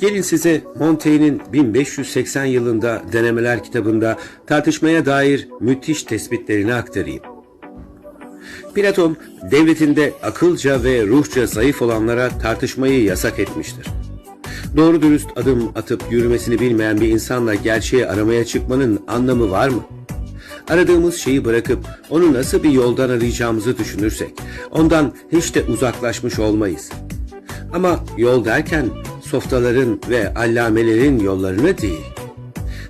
Gelin size Montaigne'in 1580 yılında denemeler kitabında tartışmaya dair müthiş tespitlerini aktarayım. Platon, devletinde akılca ve ruhça zayıf olanlara tartışmayı yasak etmiştir. Doğru dürüst adım atıp yürümesini bilmeyen bir insanla gerçeği aramaya çıkmanın anlamı var mı? Aradığımız şeyi bırakıp onu nasıl bir yoldan arayacağımızı düşünürsek ondan hiç de uzaklaşmış olmayız. Ama yol derken softaların ve allamelerin yollarını değil.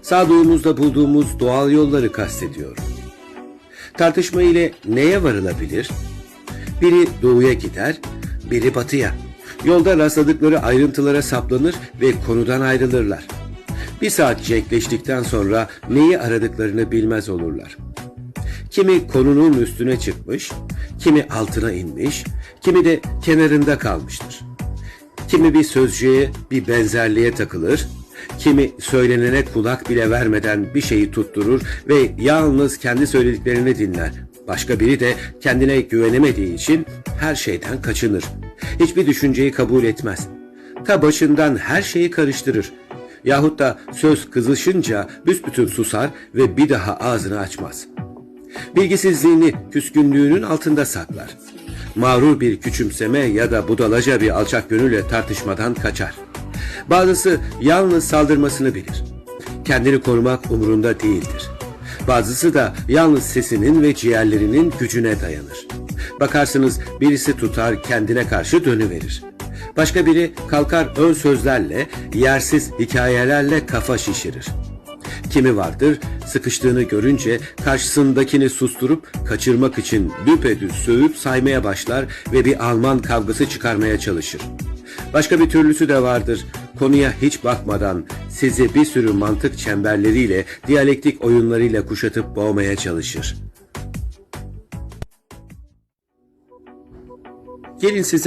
Sağduyumuzda bulduğumuz doğal yolları kastediyorum. Tartışma ile neye varılabilir? Biri doğuya gider, biri batıya. Yolda rastladıkları ayrıntılara saplanır ve konudan ayrılırlar. Bir saat cenkleştikten sonra neyi aradıklarını bilmez olurlar. Kimi konunun üstüne çıkmış, kimi altına inmiş, kimi de kenarında kalmıştır. Kimi bir sözcüğe, bir benzerliğe takılır, kimi söylenene kulak bile vermeden bir şeyi tutturur ve yalnız kendi söylediklerini dinler. Başka biri de kendine güvenemediği için her şeyden kaçınır. Hiçbir düşünceyi kabul etmez. Ta başından her şeyi karıştırır. Yahut da söz kızışınca büsbütün susar ve bir daha ağzını açmaz. Bilgisizliğini küskünlüğünün altında saklar. Mağrur bir küçümseme ya da budalaca bir alçak gönülle tartışmadan kaçar. Bazısı yalnız saldırmasını bilir. Kendini korumak umurunda değildir. Bazısı da yalnız sesinin ve ciğerlerinin gücüne dayanır. Bakarsınız birisi tutar kendine karşı dönüverir. Başka biri kalkar ön sözlerle, yersiz hikayelerle kafa şişirir. Kimi vardır sıkıştığını görünce karşısındakini susturup kaçırmak için düpedüz sövüp saymaya başlar ve bir Alman kavgası çıkarmaya çalışır. Başka bir türlüsü de vardır. Konuya hiç bakmadan sizi bir sürü mantık çemberleriyle, diyalektik oyunlarıyla kuşatıp boğmaya çalışır. Gelin size